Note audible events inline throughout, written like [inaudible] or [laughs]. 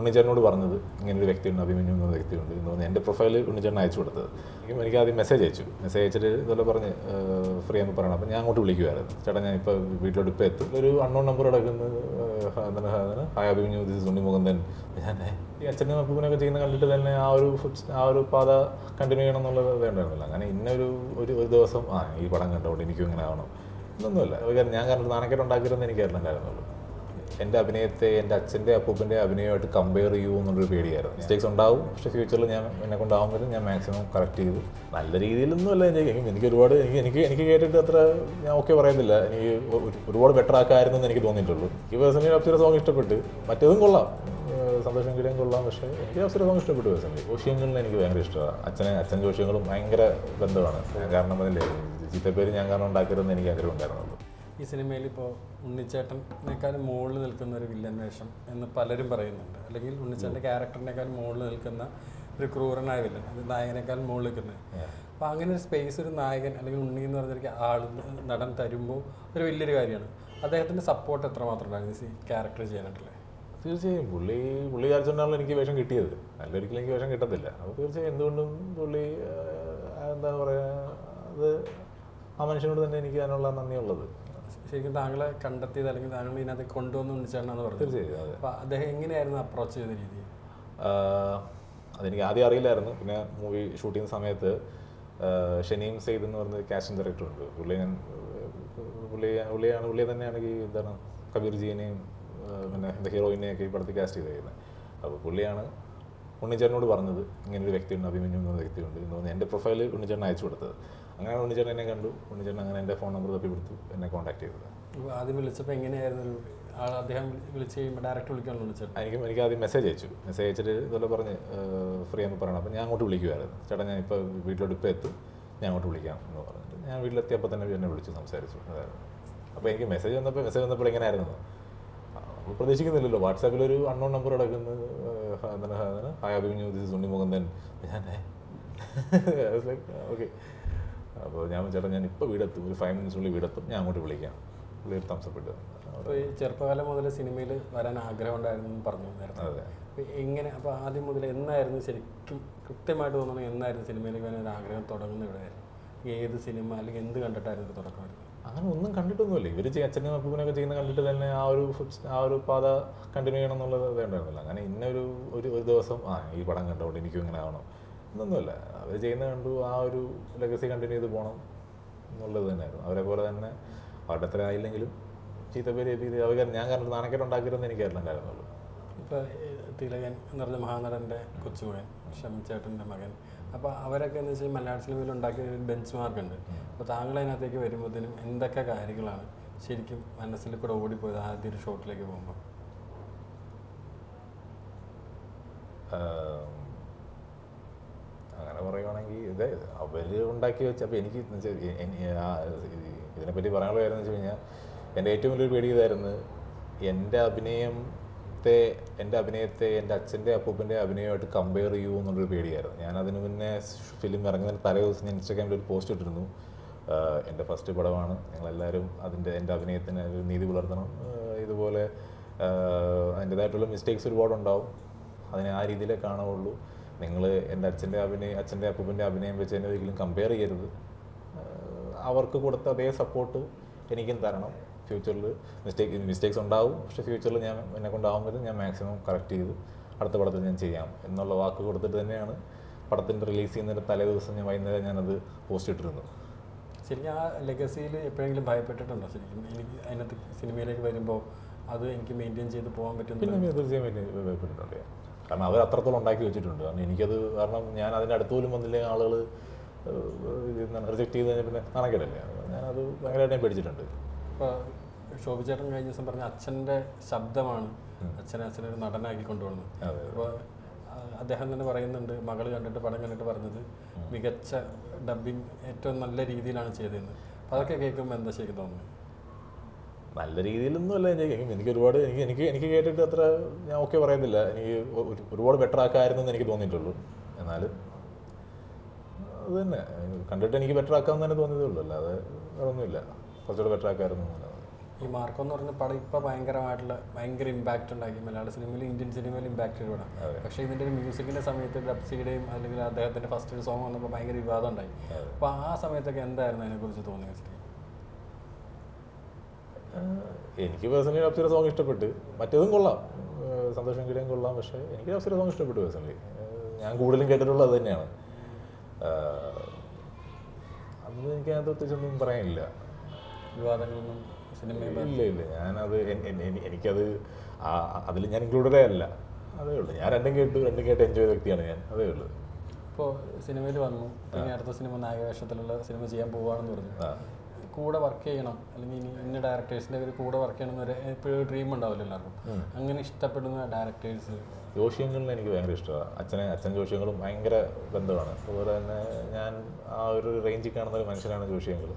ഉണ്ണിച്ചേട്ടനോട് പറഞ്ഞത് ഇങ്ങനെ ഒരു വ്യക്തിയുണ്ട് അഭിമന്യു എന്ന വ്യക്തിയുണ്ട് എന്ന് പറഞ്ഞ് എന്റെ പ്രൊഫൈൽ ഉണ്ണിച്ചേട്ടൻ അയച്ചു കൊടുത്തത്. എനിക്ക് ആദ്യം മെസ്സേജ് അയച്ചു. മെസ്സേജ് അയച്ചിട്ട് ഇതുപോലെ പറഞ്ഞ് ഫ്രീ എന്ന് പറയണം. അപ്പം ഞാൻ അങ്ങോട്ട് വിളിക്കുമായിരുന്നു ചേട്ടാ ഞാൻ ഇപ്പോൾ വീട്ടിലോട്ട് ഇപ്പോൾ എത്തും. ഒരു അൺനോൺ നമ്പർ അടക്കുന്ന എന്താണ് ഹായ് അഭിമന്യു ദിസ് ഉണ്ണി മുകുന്ദൻ ഞാൻ ഈ അച്ഛനും അപ്പൂപ്പനൊക്കെ ചെയ്യുന്ന കണ്ടിട്ട് തന്നെ ആ ഒരു ആ ഒരു പാത കണ്ടിന്യൂ ചെയ്യണം എന്നുള്ളത് വേണ്ടായിരുന്നില്ല അങ്ങനെ ഇന്നൊരു ഒരു ഒരു ദിവസം ആ ഈ പടം കണ്ടോണ്ട് എനിക്കും ഇങ്ങനെ ആവണം. ഇതൊന്നുമില്ല. ഞാൻ കാരണം നാണക്കേട് ഉണ്ടാക്കരുതെന്ന് എനിക്ക് അറിഞ്ഞിട്ടുണ്ടായിരുന്നുള്ളൂ എന്റെ അഭിനയത്തെ എന്റെ അച്ഛന്റെ അപ്പൂപ്പന്റെ അഭിനയമായിട്ട് കമ്പയർ ചെയ്യൂ എന്നുള്ളൊരു പേടിയായിരുന്നു. മിസ്റ്റേക്സ് ഉണ്ടാവും പക്ഷേ ഫ്യൂച്ചറിൽ ഞാൻ എന്നെ കൊണ്ടാവുമ്പോഴും ഞാൻ മാക്സിമം കറക്റ്റ് ചെയ്തു. നല്ല രീതിയിലൊന്നും അല്ല എനിക്ക് എനിക്ക് ഒരുപാട് എനിക്ക് എനിക്ക് എനിക്ക് കേട്ടിട്ട് അത്ര ഞാൻ ഓക്കെ പറയുന്നില്ല. എനിക്ക് ഒരു- ഒരുപാട് ബെറ്റർ ആക്കാമായിരുന്നു എന്ന് എനിക്ക് തോന്നിയിട്ടുള്ളൂ. ഈ പേഴ്സണലി അപ്സര സോങ് ഇഷ്ടപ്പെട്ട് മറ്റേതും കൊള്ളാം. സന്തോഷം കിടിയും കൊള്ളാം പക്ഷേ എനിക്ക് അപ്സര സോങ് ഇഷ്ടപ്പെട്ടു പേഴ്സണലി ജോഷ്യങ്ങളിൽ എനിക്ക് ഭയങ്കര ഇഷ്ടമാണ്. അച്ഛനെ അച്ഛൻ ജോഷ്യങ്ങളും ഭയങ്കര ബന്ധമാണ്. കാരണം അതില്ലേ ചീത്തപ്പേര് ഞാൻ കാരണം ഉണ്ടാക്കരുതെന്ന് എനിക്ക് ആഗ്രഹം ഉണ്ടായിരുന്നുള്ളൂ. ഈ സിനിമയിൽ ഇപ്പോൾ ഉണ്ണിച്ചേട്ടനേക്കാളും മുകളിൽ നിൽക്കുന്ന ഒരു വില്ലൻ വേഷം എന്ന് പലരും പറയുന്നുണ്ട്. അല്ലെങ്കിൽ ഉണ്ണിച്ചേട്ടന്റെ ക്യാരക്ടറിനേക്കാളും മുകളിൽ നിൽക്കുന്ന ഒരു ക്രൂരനായ വില്ലൻ അത് നായകനേക്കാൾ മുകളിൽ നിൽക്കുന്നത് അപ്പോൾ അങ്ങനെ ഒരു സ്പേസ് ഒരു നായകൻ അല്ലെങ്കിൽ ഉണ്ണി എന്ന് പറഞ്ഞൊരു ആൾ നടൻ തരുമ്പോൾ ഒരു വലിയൊരു കാര്യമാണ്. അദ്ദേഹത്തിന്റെ സപ്പോർട്ട് എത്രമാത്രം ഉണ്ടായിരുന്നു ഈ ക്യാരക്ടർ ചെയ്യാനായിട്ടില്ലേ തീർച്ചയായും. പുള്ളി പുള്ളി വിചാരിച്ചുകൊണ്ടാണല്ലോ എനിക്ക് വേഷം കിട്ടിയത്. നല്ലൊരിക്കലും എനിക്ക് വേഷം കിട്ടത്തില്ല. അപ്പോൾ തീർച്ചയായും എന്തുകൊണ്ടും പുള്ളി എന്താ പറയുക അത് ആ മനുഷ്യനോട് തന്നെ എനിക്ക് അതിനുള്ള നന്ദിയുള്ളത്. ശരിക്കും താങ്കളെ കണ്ടെത്തിയത് അല്ലെങ്കിൽ താങ്കൾ ഇതിനകത്ത് കൊണ്ടുവന്ന് ഉണ്ണിച്ചേട്ടനാന്ന് പറഞ്ഞത്. തീർച്ചയായും അപ്പോൾ അദ്ദേഹം എങ്ങനെയായിരുന്നു അപ്രോച്ച് ചെയ്ത രീതി? അതെനിക്ക് ആദ്യം അറിയില്ലായിരുന്നു. പിന്നെ മൂവി ഷൂട്ട് ചെയ്യുന്ന സമയത്ത് ഷനീം സെയ്ദ് എന്ന് പറഞ്ഞ കാസ്റ്റിംഗ് ഡയറക്ടർ ഉണ്ട്. പുള്ളി ഞാൻ പുള്ളി പുള്ളിയാണ് പുള്ളിയെ തന്നെയാണ് ഈ എന്താണ് കബീർ ജീനെയും പിന്നെ എന്റെ ഹീറോയിനെയൊക്കെ ഈ പടത്തിൽ കാസ്റ്റ് ചെയ്തേക്കുന്നത് അപ്പോൾ പുള്ളിയാണ് ഉണ്ണിച്ചേട്ടനോട് പറഞ്ഞത് ഇങ്ങനെ ഒരു വ്യക്തിയുണ്ട് അഭിമന്യു എന്ന വ്യക്തിയുണ്ട് എന്ന് പറഞ്ഞ് എന്റെ പ്രൊഫൈൽ ഉണ്ണിച്ചേട്ടൻ അയച്ചു കൊടുത്തത്. അങ്ങനെ ഉണ്ണിച്ചേട്ടൻ എന്നെ കണ്ടു. ഉണ്ണിച്ചേട്ടൻ അങ്ങനെ എന്റെ ഫോൺ നമ്പർ തപ്പി കൊടുത്തു എന്നെ കോൺടാക്ട് ചെയ്തത് ആദ്യം വിളിച്ചപ്പോൾ എങ്ങനെയായിരുന്നു അദ്ദേഹം വിളിച്ച് കഴിയുമ്പോൾ ഡയറക്റ്റ് വിളിക്കാനുള്ള വിളിച്ചത് എനിക്ക് എനിക്ക് ആദ്യം മെസ്സേജ് അയച്ചു. മെസ്സേജ് അയച്ചിട്ട് ഇതുപോലെ പറഞ്ഞ് ഫ്രീ എന്ന് പറയണം. അപ്പോൾ ഞാൻ അങ്ങോട്ട് വിളിക്കുമായിരുന്നു ചേട്ടാ ഞാൻ ഇപ്പോൾ വീട്ടിലോട്ട് ഇപ്പോൾ എത്തും. ഞാൻ അങ്ങോട്ട് വിളിക്കാം എന്ന് പറഞ്ഞിട്ട് ഞാൻ വീട്ടിലെത്തിയപ്പോൾ തന്നെ എന്നെ വിളിച്ചു സംസാരിച്ചു. അതായത് അപ്പോൾ എനിക്ക് മെസ്സേജ് വന്നപ്പോൾ മെസ്സേജ് വന്നപ്പോൾ എങ്ങനെയായിരുന്നു? നമ്മൾ പ്രതീക്ഷിക്കുന്നില്ലല്ലോ. വാട്സാപ്പിൽ ഒരു അൺനോൺ നമ്പർ കിടക്കുന്നു ഹായ് അഭിമന്യു ദിസ് ഉണ്ണി മുകുന്ദൻ ഞാൻ ഓക്കെ [laughs] അപ്പോൾ ഞാൻ ചേട്ടാ ഞാൻ ഇപ്പോൾ വീടെത്തും. ഒരു ഫൈവ് മിനിറ്റ്സിനുള്ളിൽ വീടെത്തും. ഞാൻ അങ്ങോട്ട് വിളിക്കാം. പുള്ളി ഒരു തംസപ്പെട്ട് അപ്പോൾ ഈ ചെറുപ്പകാലം മുതൽ സിനിമയിൽ വരാൻ ആഗ്രഹം ഉണ്ടായിരുന്നു എന്ന് പറഞ്ഞു നേരത്തെ. അതെ. എങ്ങനെ അപ്പോൾ ആദ്യം മുതൽ എന്നായിരുന്നു ശരിക്കും കൃത്യമായിട്ട് തോന്നുന്നത് എന്നായിരുന്നു സിനിമയിലേക്ക് വരാൻ ഒരു ആഗ്രഹം തുടങ്ങുന്നത് എവിടെയായിരുന്നു ഏത് സിനിമ അല്ലെങ്കിൽ എന്ത് കണ്ടിട്ടായിരുന്നു ഇത് തുടക്കമായിരുന്നു അങ്ങനെ ഒന്നും കണ്ടിട്ടൊന്നുമില്ല. ഇവർ അച്ഛനും അപ്പൂപ്പനൊക്കെ ചെയ്യുന്ന കണ്ടിട്ട് തന്നെ ആ ഒരു ആ ഒരു പാത കണ്ടിന്യൂ ചെയ്യണം എന്നുള്ളത് ഉണ്ടായിരുന്നില്ല. അങ്ങനെ ഇന്നൊരു ഒരു ഒരു ദിവസം ആ ഈ പടം കണ്ടോണ്ട് എനിക്കും ഇങ്ങനെ ആവണം. എന്നൊന്നുമില്ല അവർ ചെയ്യുന്ന കണ്ടു ആ ഒരു ലെഗസി കണ്ടിന്യൂ ചെയ്ത് പോകണം എന്നുള്ളത് തന്നെയായിരുന്നു. അവരെ പോലെ തന്നെ അവരുടെ അത്ര ആയില്ലെങ്കിലും ചീത്തപ്പേര് ചെയ്ത് അവർ ഞാൻ കാരണം നാണക്കേട് ഉണ്ടാക്കരുതെന്ന് എനിക്ക് അറിഞ്ഞിട്ടുണ്ടായിരുന്നുള്ളൂ ഇപ്പോൾ തിലകൻ എന്ന് പറഞ്ഞ മഹാനടന്റെ കൊച്ചുമകൻ ഷംചേട്ടന്റെ മകൻ. അപ്പോൾ അവരൊക്കെ എന്ന് വെച്ചാൽ മലയാള സിനിമയിൽ ഉണ്ടാക്കിയ ഒരു ബെഞ്ച് മാർക്ക് ഉണ്ട്. അപ്പോൾ താങ്കൾ അതിനകത്തേക്ക് വരുമ്പോഴത്തേനും എന്തൊക്കെ കാര്യങ്ങളാണ് ശരിക്കും മനസ്സിൽ കൂടെ ഓടിപ്പോയത് ആദ്യ ഒരു ഷോട്ടിലേക്ക് പോകുമ്പോൾ അങ്ങനെ പറയുവാണെങ്കിൽ ഇത് അവർ ഉണ്ടാക്കി വെച്ച അപ്പോൾ എനിക്ക് ഇതിനെപ്പറ്റി പറയാനുള്ള കാര്യം എന്ന് വെച്ച് കഴിഞ്ഞാൽ എന്റെ ഏറ്റവും വലിയൊരു പേടി ഇതായിരുന്നു എന്റെ അഭിനയത്തെ എന്റെ അഭിനയത്തെ എന്റെ അച്ഛന്റെ അപ്പൂപ്പന്റെ അഭിനയമായിട്ട് കമ്പയർ ചെയ്യൂ എന്നുള്ളൊരു പേടിയായിരുന്നു. ഞാൻ അതിന് മുന്നേ ഫിലിം ഇറങ്ങുന്നതിന് തലേ ദിവസം ഞാൻ ഇൻസ്റ്റാഗ്രാമിൽ ഒരു പോസ്റ്റ് ഇട്ടിരുന്നു. എന്റെ ഫസ്റ്റ് പടമാണ്. ഞങ്ങളെല്ലാവരും അതിന്റെ എന്റെ അഭിനയത്തിന് ഒരു നീതി പുലർത്തണം. ഇതുപോലെ അതിന്റെതായിട്ടുള്ള മിസ്റ്റേക്സ് ഒരുപാടുണ്ടാവും. അതിനെ ആ രീതിയിലേ കാണുകയുള്ളൂ. നിങ്ങൾ എന്റെ അച്ഛന്റെ അഭിനയം അച്ഛന്റെ അപ്പൂപ്പന്റെ അഭിനയം വെച്ച് എന്നെ ഒരിക്കലും കമ്പയർ ചെയ്യരുത്. അവർക്ക് കൊടുത്ത അതേ സപ്പോർട്ട് എനിക്കും തരണം. ഫ്യൂച്ചറിൽ മിസ്റ്റേക്ക് മിസ്റ്റേക്സ് ഉണ്ടാവും. പക്ഷേ ഫ്യൂച്ചറിൽ ഞാൻ എന്നെ കൊണ്ടാവുമ്പോൾ ഞാൻ മാക്സിമം കറക്റ്റ് ചെയ്ത് അടുത്ത പടത്തിൽ ഞാൻ ചെയ്യാം എന്നുള്ള വാക്ക് കൊടുത്തിട്ട് തന്നെയാണ് പടത്തിന്റെ റിലീസ് ചെയ്യുന്നതിന്റെ തലേ ദിവസം ഞാൻ വൈകുന്നേരം ഞാനത് പോസ്റ്റ് ഇട്ടിരുന്നു ശരിക്കും ആ ലെഗസിയിൽ എപ്പോഴെങ്കിലും ഭയപ്പെട്ടിട്ടുണ്ടോ ശരിക്കും? എനിക്ക് അതിനകത്ത് സിനിമയിലേക്ക് വരുമ്പോൾ അത് എനിക്ക് മെയിന്റെയിൻ ചെയ്ത് പോകാൻ ഞാൻ തീർച്ചയായും ഭയപ്പെട്ടിട്ടുണ്ട്. കാരണം അവർ അത്രത്തോളം ഉണ്ടാക്കി വെച്ചിട്ടുണ്ട്. കാരണം എനിക്കത് കാരണം ഞാൻ അതിന്റെ അടുത്ത് പോലും വന്നില്ലെങ്കിൽ ആളുകൾ റിജക്ട് ചെയ്ത് കഴിഞ്ഞാൽ പിന്നെ നാണക്കേടല്ലേ? ഞാനത് ഭയങ്കരമായിട്ട് ഞാൻ പേടിച്ചിട്ടുണ്ട്. ഇപ്പോൾ ശോഭിച്ചേട്ടൻ കഴിഞ്ഞ ദിവസം പറഞ്ഞ അച്ഛന്റെ ശബ്ദമാണ് അച്ഛനെ അച്ഛനെ ഒരു നടനാക്കി കൊണ്ടുവന്നത് അപ്പോൾ അദ്ദേഹം തന്നെ പറയുന്നുണ്ട് മകൾ കണ്ടിട്ട് പടം കണ്ടിട്ട് പറഞ്ഞത് മികച്ച ഡബിങ് ഏറ്റവും നല്ല രീതിയിലാണ് ചെയ്തതെന്ന്. അപ്പോൾ അതൊക്കെ കേൾക്കുമ്പോൾ എന്താ ശരിക്കും തോന്നുന്നത്? നല്ല രീതിയിലൊന്നുമല്ല. ചെയ്യും. എനിക്ക് ഒരുപാട് എനിക്ക് എനിക്ക് എനിക്ക് കേട്ടിട്ട് അത്ര ഞാൻ ഓക്കെ പറയുന്നില്ല. എനിക്ക് ഒരുപാട് ബെറ്റർ ആക്കാമായിരുന്നു എന്ന് എനിക്ക് തോന്നിയിട്ടുള്ളൂ. എന്നാൽ അത് തന്നെ. കണ്ടിട്ട് എനിക്ക് ബെറ്റർ ആക്കാമെന്ന് തന്നെ തോന്നിയതേ ഉള്ളൂ. അല്ലാതെ വേറെ ഒന്നുമില്ല കുറച്ചുകൂടെ ബെറ്റർ ആക്കാമായിരുന്നു ഈ മാർക്കോ എന്ന് പറഞ്ഞ പടം ഇപ്പോൾ ഭയങ്കരമായിട്ടുള്ള ഭയങ്കര ഇമ്പാക്റ്റ് ഉണ്ടാക്കി. മലയാള സിനിമയിൽ ഇന്ത്യൻ സിനിമയിൽ ഇമ്പാക്റ്റ് ഒരു പടം. പക്ഷേ ഇതിന്റെ ഒരു മ്യൂസിക്കിന്റെ സമയത്ത് ഡബ്സിയുടെയും അല്ലെങ്കിൽ അദ്ദേഹത്തിന്റെ ഫസ്റ്റ് സോങ് വന്നപ്പോൾ ഭയങ്കര വിവാദം ഉണ്ടായി. അപ്പോൾ ആ സമയത്തൊക്കെ എന്തായിരുന്നു അതിനെക്കുറിച്ച് തോന്നിയത് ശരിക്കും? എനിക്ക് പേഴ്സണലി അപ്സര സോങ് ഇഷ്ടപ്പെട്ട്. മറ്റേതും കൊള്ളാം. സന്തോഷം കിടയും കൊള്ളാം. പക്ഷേ എനിക്ക് അപ്സര സോങ് ഇഷ്ടപ്പെട്ടു പേഴ്സണലി ഞാൻ കൂടുതലും കേട്ടിട്ടുള്ളത് അത് തന്നെയാണ്. അന്ന് എനിക്ക് അതിനകത്ത് പ്രത്യേകിച്ചൊന്നും പറയാനില്ല. വിവാദങ്ങളൊന്നും ഇല്ല ഇല്ല. ഞാനത് എനിക്കത് അതിൽ ഞാൻ ഇൻക്ലൂഡഡേ അല്ല. അതേ ഉള്ളൂ. ഞാൻ രണ്ടും കേട്ടു രണ്ടും കേട്ട് എൻജോയ് വ്യക്തിയാണ് ഞാൻ. അതേ ഉള്ളൂ. ഇപ്പോൾ സിനിമയിൽ വന്നു. പിന്നെ അടുത്ത സിനിമ നായകവേഷത്തിലുള്ള സിനിമ ചെയ്യാൻ പോവാണെന്ന് പറഞ്ഞു. കൂടെ വർക്ക് ചെയ്യണം. അല്ലെങ്കിൽ ഇനി ഇന്ന ഡയറക്ടേഴ്സിന്റെ കൂടെ വർക്ക് ചെയ്യണം എന്നൊരു എപ്പോഴും ഡ്രീം ഉണ്ടാവില്ല എല്ലാവർക്കും. അങ്ങനെ ഇഷ്ടപ്പെടുന്ന ഡയറക്ടേഴ്സ് ജോഷ്യങ്ങളിൽ എനിക്ക് ഭയങ്കര ഇഷ്ടമാണ് അച്ഛനെ അച്ഛൻ ജോഷ്യങ്ങളും ഭയങ്കര ബന്ധമാണ്. അതുപോലെ തന്നെ ഞാൻ ആ ഒരു റേഞ്ചിൽ കാണുന്ന ഒരു മനുഷ്യനാണ് ജോഷ്യങ്ങൾ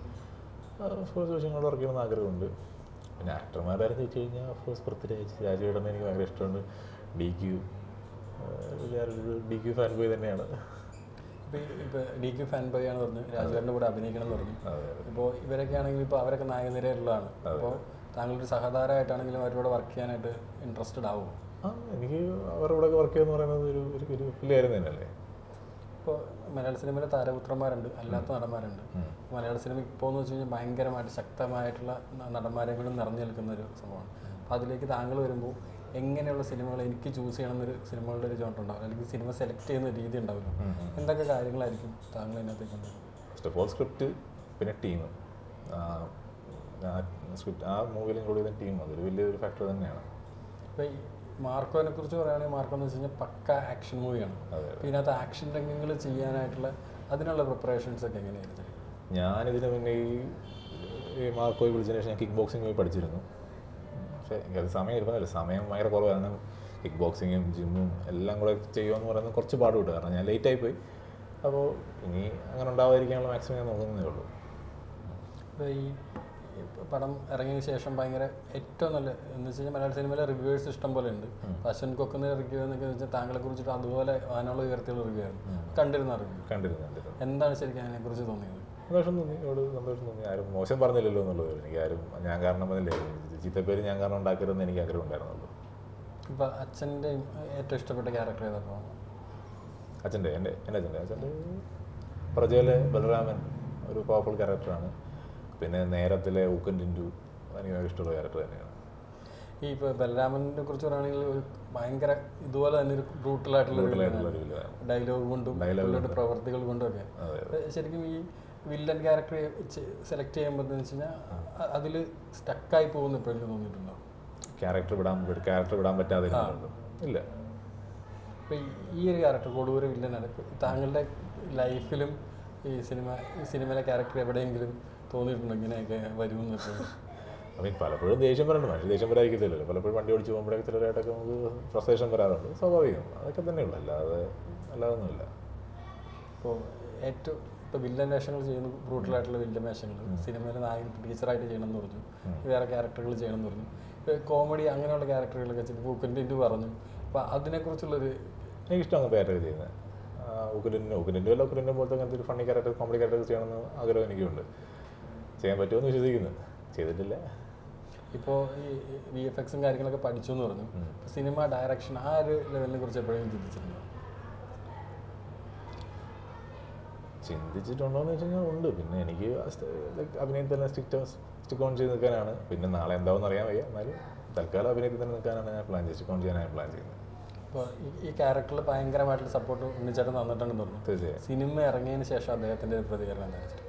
ഓഫ്കോഴ്സ് ജോഷ്യങ്ങളോട് വർക്ക് ചെയ്യണമെന്ന് ആഗ്രഹമുണ്ട്. പിന്നെ ആക്ടർമാരായിരുന്നു ചോദിച്ചു കഴിഞ്ഞാൽ ഓഫ്കോഴ്സ് പൃഥ്വിരാജ് രാജയുടെ എനിക്ക് ഭയങ്കര ഇഷ്ടമുണ്ട്. D Q D Q fan boy തന്നെയാണ്. ഇപ്പോൾ ഇപ്പോൾ ഡി ഫാൻ ബോയ് ആണ് പറഞ്ഞു രാജുവിന്റെ കൂടെ അഭിനയിക്കണം എന്ന് പറഞ്ഞു. അതെ ഇപ്പോൾ ഇവരൊക്കെ ആണെങ്കിൽ ഇപ്പോൾ അവരൊക്കെ നായകനിരയിലുള്ളതാണ് അപ്പോൾ താങ്കളൊരു സഹതാരമായിട്ടാണെങ്കിലും അവരോട് വർക്ക് ചെയ്യാനായിട്ട് ഇൻട്രസ്റ്റഡ് ആവും ആ എനിക്ക് അവരുടെ വർക്ക് ചെയ്യുക എന്ന് പറയുന്നത് ഒരു ഒരു ഒരു വലിയ കാര്യം തന്നെയല്ലേ ഇപ്പോൾ മലയാള സിനിമയിലെ താരപുത്രന്മാരുണ്ട് അല്ലാത്ത നടന്മാരുണ്ട്. മലയാള സിനിമ ഇപ്പോൾ എന്ന് വെച്ച് കഴിഞ്ഞാൽ ഭയങ്കരമായിട്ട് ശക്തമായിട്ടുള്ള നടന്മാരെ നടന്മാരെങ്കിലും നിറഞ്ഞു നിൽക്കുന്ന ഒരു സംഭവമാണ് അപ്പോൾ അതിലേക്ക് താങ്കൾ വരുമ്പോൾ എങ്ങനെയുള്ള സിനിമകൾ എനിക്ക് ചൂസ് ചെയ്യണമെന്നൊരു സിനിമകളുടെ ഒരു ജോണ്ട് ഉണ്ടാവില്ല അല്ലെങ്കിൽ സിനിമ സെലക്ട് ചെയ്യുന്ന രീതി ഉണ്ടാവില്ല. എന്തൊക്കെ കാര്യങ്ങളായിരിക്കും താങ്കൾ അതിനകത്തേക്ക് ഫസ്റ്റ് ഓഫ് ഓൾ സ്ക്രിപ്റ്റ് പിന്നെ ടീം സ്ക്രിപ്റ്റ് ആ മൂവിയിൽ ഇൻക്ലൂഡ് ചെയ്ത ടീം അതൊരു വലിയൊരു ഫാക്ടർ തന്നെയാണ്. ഇപ്പം മാർക്കോനെ കുറിച്ച് പറയുകയാണെങ്കിൽ മാർക്കോ എന്ന് വെച്ച് കഴിഞ്ഞാൽ പക്ക ആക്ഷൻ മൂവിയാണ് ഇതിനകത്ത് ആക്ഷൻ രംഗങ്ങൾ ചെയ്യാനായിട്ടുള്ള അതിനുള്ള പ്രിപ്പറേഷൻസ് ഒക്കെ എങ്ങനെയായിരുന്നു ഞാനിതിന് മുന്നേ ഈ മാർക്കോയി വിളിച്ചതിന് ശേഷം ഞാൻ കിക്ക് ബോക്സിംഗ് പോയി പഠിച്ചിരുന്നു. പക്ഷേ എനിക്കത് സമയം ഇരുന്നില്ല സമയം ഭയങ്കര കുറവാണ് കിക്ക് ബോക്സിങ്ങും ജിമ്മും എല്ലാം കൂടെ ചെയ്യുമെന്ന് പറയുന്നത് കുറച്ച് പാടുപെട്ടു. കാരണം ഞാൻ ലേറ്റായി പോയി അപ്പോൾ ഇനി അങ്ങനെ ഉണ്ടാവാതിരിക്കാനുള്ള മാക്സിമം ഞാൻ നോക്കുന്നതേ ഉള്ളൂ. അപ്പോൾ ഈ പടം ഇറങ്ങിയതിന് ശേഷം ഭയങ്കര ഏറ്റവും നല്ല എന്ന് വെച്ച് കഴിഞ്ഞാൽ മലയാള സിനിമയിലെ റിവ്യൂസ് ഇഷ്ടം പോലെ ഉണ്ട്. അശ്വൻ കൊക്കുന്ന റിവ്യൂ എന്നൊക്കെ വെച്ചാൽ താങ്കളെ കുറിച്ചിട്ട് അതുപോലെ അതിനുള്ള ഉയർത്തിയുള്ള റിവ്യൂ ആയിരുന്നു. കണ്ടിരുന്ന റിവ്യൂ കണ്ടിരുന്നു. എന്താണ് ശരിക്കും അതിനെക്കുറിച്ച് തോന്നിയത്? സന്തോഷം തോന്നി. ഇവിടെ സന്തോഷം തോന്നി. ആരും മോശം പറഞ്ഞില്ലല്ലോ എന്നുള്ളത്. എനിക്ക് ആരും ഞാൻ കാരണം എന്നല്ലേ ചീത്തപ്പേര് ഞാൻ കാരണം ഉണ്ടാക്കരുതെന്ന് എനിക്ക് ആഗ്രഹം ഉണ്ടായിരുന്നുള്ളൂ. ഇപ്പം അച്ഛന്റെ ഏറ്റവും ഇഷ്ടപ്പെട്ട ക്യാരക്ടർ ഏതാ അച്ഛന്റെ എന്റെ എന്റെ അച്ഛന്റെ അച്ഛന്റെ പ്രജയിലെ ബലരാമൻ ഒരു പവർഫുൾ ക്യാരക്ടറാണ് പിന്നെ നേരത്തിലെ ഊക്കൻ ടിന്റു എനിക്ക് ഭയങ്കര ഇഷ്ടമുള്ള ക്യാരക്ടർ തന്നെയാണ്. ഈ ഇപ്പോൾ ബലരാമനെ കുറിച്ച് പറയുകയാണെങ്കിൽ ഒരു ഭയങ്കര ഇതുപോലെ തന്നെ ഒരു ബ്രൂട്ടലായിട്ടുള്ള ഡയലോഗ് കൊണ്ടും ഡയലോഗ് പ്രവർത്തികൾ കൊണ്ടും ഒക്കെ. ശരിക്കും ഈ വില്ലൻ ക്യാരക്ടർ സെലക്ട് ചെയ്യുമ്പോൾ എന്ന് വെച്ച് കഴിഞ്ഞാൽ അതിൽ സ്റ്റക്കായി പോകുന്ന എപ്പോഴും തോന്നിയിട്ടുണ്ടോ? ക്യാരക്ടർ വിടാൻ ക്യാരക്ടർ വിടാൻ പറ്റാതെ? ഇല്ല. ഇപ്പം ഈ ഒരു ക്യാരക്ടർ കൊടൂര വില്ലനാണ് താങ്കളുടെ ലൈഫിലും ഈ സിനിമ ഈ സിനിമയിലെ ക്യാരക്ടർ എവിടെയെങ്കിലും തോന്നിയിട്ടുണ്ടോ? ഇങ്ങനെയൊക്കെ വരുമെന്ന് അപ്പം പലപ്പോഴും ദേഷ്യം വരണ്ട. മനുഷ്യ ദേഷ്യം വരാതിരിക്കത്തില്ലല്ലോ. പലപ്പോഴും വണ്ടി ഓടിച്ച് പോകുമ്പോഴൊക്കെ ചിലരായിട്ടൊക്കെ നമുക്ക് ഫ്രസ്ട്രേഷൻ വരാറുണ്ട്. സ്വാഭാവികം. അതൊക്കെ തന്നെയുള്ളൂ. അല്ലാതെ അല്ലാതൊന്നുമില്ല. ഇപ്പോൾ ഏറ്റവും ഇപ്പോൾ വില്ലൻ വേഷങ്ങൾ ചെയ്യുന്നു ബ്രൂട്ടലായിട്ടുള്ള വില്ലൻ വേഷങ്ങൾ. സിനിമയിൽ നായകൻ ടീച്ചറായിട്ട് ചെയ്യണം എന്ന് പറഞ്ഞു. വേറെ ക്യാരക്ടറുകൾ ചെയ്യണം എന്ന് പറഞ്ഞു കോമഡി അങ്ങനെയുള്ള ക്യാരക്ടറുകളൊക്കെ ചെയ്തു പൂക്കന്റെ പറഞ്ഞു. അപ്പോൾ അതിനെക്കുറിച്ചുള്ളൊരു എനിക്കിഷ്ടമാണ് ക്യാരക്ടർ ചെയ്യുന്നത്. ഉക്കുലിന്റെ ഉക്കുലിന്റെ അല്ല ഉക്കുലിന്റെ പോലത്തെ അങ്ങനത്തെ ഒരു ഫണ്ണി ക്യാരക്ടർ കോമഡി ക്യാരക്ടർ ചെയ്യണമെന്ന് ആഗ്രഹം എനിക്കുണ്ട്. ചെയ്യാൻ പറ്റുമെന്ന് വിശ്വസിക്കുന്നു. ചെയ്തിട്ടില്ല. ഇപ്പോൾ ഈ വി എഫ് എക്സും കാര്യങ്ങളൊക്കെ പഠിച്ചു എന്ന് പറഞ്ഞു. സിനിമ ഡയറക്ഷൻ ആ ഒരു ലെവലിനെ കുറിച്ച് എപ്പോഴെങ്കിലും ചിന്തിച്ചിട്ടുണ്ടോ? ചിന്തിച്ചിട്ടുണ്ടോ എന്ന് വെച്ച് കഴിഞ്ഞാൽ ഉണ്ട്. പിന്നെ എനിക്ക് അഭിനയത്തിൽ തന്നെ സ്റ്റിക്ക് സ്റ്റിക്ക് ഓൺ ചെയ്ത് നിൽക്കാനാണ്. പിന്നെ നാളെ എന്താവും അറിയാൻ വയ്യ. എന്നാലും തൽക്കാലം അഭിനയത്തിൽ തന്നെ നിൽക്കാനാണ് ഞാൻ പ്ലാൻ ചെയ്യുന്നത് സ്റ്റിക്ക് ഓൺ ചെയ്യാനാണ് പ്ലാൻ ചെയ്യുന്നത് ഇപ്പോൾ ഈ ക്യാരക്ടറിൽ ഭയങ്കരമായിട്ടുള്ള സപ്പോർട്ട് ഉണ്ണിച്ചേട്ടൻ തന്നിട്ടുണ്ടെന്ന് തോന്നുന്നു. തീർച്ചയായും. സിനിമ ഇറങ്ങിയതിന് ശേഷം അദ്ദേഹത്തിന്റെ പ്രതികരണം എന്തായിരുന്നു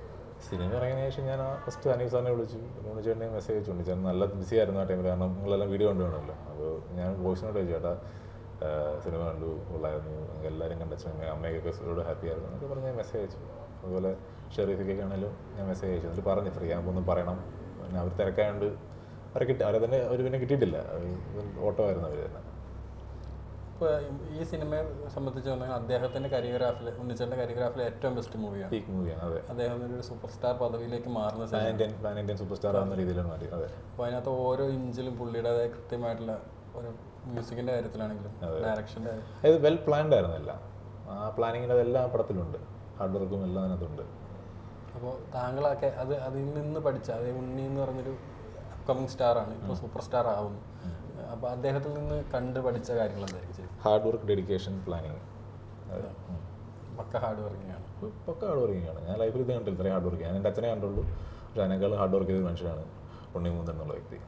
സിനിമ ഇറങ്ങിയതിന് ശേഷം ഞാൻ ഫസ്റ്റ് അനീഫ് സാറിനെ വിളിച്ചു. ഉണ്ണിച്ചേട്ടനെ മെസ്സേജ് അയച്ചു. ഉണ്ണിച്ചേട്ടൻ നല്ല ബിസി ആയിരുന്നു ആ ടൈമിൽ കാരണം നിങ്ങളെല്ലാം വീഡിയോ കണ്ടുവേണമല്ലോ അപ്പോൾ ഞാൻ വോയിസിനോട് ചോദിച്ചു ചേട്ടാ സിനിമ കണ്ടു കൊള്ളായിരുന്നു. ഞങ്ങൾക്ക് എല്ലാവരും കണ്ടച്ചു അമ്മയൊക്കെ ഒരുപാട് ഹാപ്പി ആയിരുന്നു എന്നൊക്കെ പറഞ്ഞ് ഞാൻ മെസ്സേജ് അയച്ചു. അതുപോലെ ഷെറീഫിക്കൊക്കെ ആണെങ്കിലും ഞാൻ മെസ്സേജ് അയച്ചു. എന്നിട്ട് പറഞ്ഞു ഫ്രീ ആകുമ്പോൾ ഒന്നും പറയണം. പിന്നെ അവർ തിരക്കായതുകൊണ്ട് അവരെ കിട്ടി അവരെ തന്നെ അവർ പിന്നെ കിട്ടിയിട്ടില്ല. ഓട്ടോ ആയിരുന്നു അവർ തന്നെ. ഇപ്പോൾ ഈ സിനിമയെ സംബന്ധിച്ച് പറഞ്ഞാൽ അദ്ദേഹത്തിന്റെ കരിയോഗ്രാഫിൽ ഉണ്ണിച്ചേട്ടന്റെ കരിയോഗ്രാഫിൽ ഏറ്റവും ബെസ്റ്റ് മൂവിയാണ് പീക്ക് മൂവിയാണ് അതെ. അദ്ദേഹം ഒരു സൂപ്പർ സ്റ്റാർ പദവിയിലേക്ക് മാറുന്ന സൂപ്പർ സ്റ്റാർ ആവുന്ന രീതിയിലാണ് മാറി അതെ. അപ്പോൾ അതിനകത്ത് ഓരോ ഇഞ്ചിലും പുള്ളിയുടേതായ കൃത്യമായിട്ടുള്ള ഒരു മ്യൂസിക്കിന്റെ കാര്യത്തിലാണെങ്കിലും ഡയറക്ഷന്റെ അതായത് വെൽ പ്ലാൻഡ് ആയിരുന്നു എല്ലാം. ആ പ്ലാനിങ്ങിന്റെ അതെല്ലാം ആ പടത്തിലുണ്ട് ഹാർഡ് വർക്കും എല്ലാം അതിനകത്തുണ്ട്. അപ്പോൾ താങ്കളൊക്കെ അത് അതിൽ നിന്ന് പഠിച്ച അതേ ഉണ്ണി എന്ന് പറഞ്ഞൊരു അപ്കമിങ് സ്റ്റാർ ആണ്. ഇപ്പോൾ സൂപ്പർ സ്റ്റാർ ആവുന്നു. അപ്പോൾ അദ്ദേഹത്തിൽ നിന്ന് കണ്ട് പഠിച്ച കാര്യങ്ങൾ എന്തായിരിക്കും hard work dedication planning pucca hard working ആണ്. പക്ക ഹാർഡ് വർക്കിംഗ് ആണ്. ഞാൻ ലൈഫിൽ ഇത് കണ്ടില്ല ഇത്രയും ഹാർഡ് വർക്ക് ഞാൻ എന്റെ അച്ഛനെ കണ്ടുള്ളൂ. പക്ഷേ അതിനേക്കാൾ ഹാർഡ് വർക്ക് ചെയ്ത മനുഷ്യനാണ് ഉണ്ണി മുന്തൻ എന്നുള്ള വ്യക്തി.